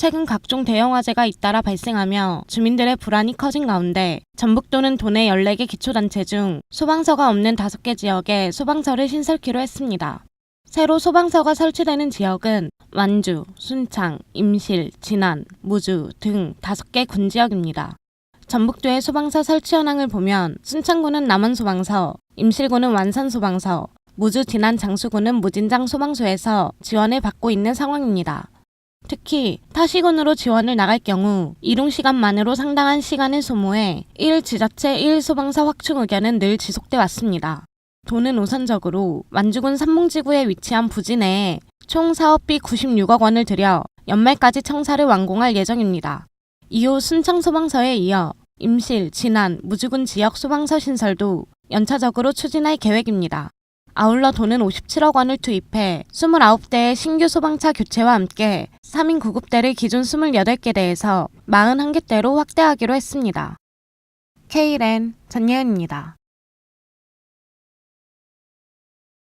최근 각종 대형 화재가 잇따라 발생하며 주민들의 불안이 커진 가운데 전북도는 도내 14개 기초단체 중 소방서가 없는 5개 지역에 소방서를 신설키로 했습니다. 새로 소방서가 설치되는 지역은 완주, 순창, 임실, 진안, 무주 등 5개 군 지역입니다. 전북도의 소방서 설치 현황을 보면 순창구는 남원소방서, 임실구는 완산소방서, 무주 진안 장수구는 무진장 소방서에서 지원을 받고 있는 상황입니다. 특히 타시군으로 지원을 나갈 경우 이동 시간만으로 상당한 시간을 소모해 1 지자체 1 소방서 확충 의견은 늘 지속돼 왔습니다. 도는 우선적으로 완주군 삼봉지구에 위치한 부지 내에 총 사업비 96억 원을 들여 연말까지 청사를 완공할 예정입니다. 이후 순창 소방서에 이어 임실, 진안, 무주군 지역 소방서 신설도 연차적으로 추진할 계획입니다. 아울러 도는 57억 원을 투입해 29대의 신규 소방차 교체와 함께 3인 구급대를 기존 28개 대에서 41개 대로 확대하기로 했습니다. K랜 전예은입니다.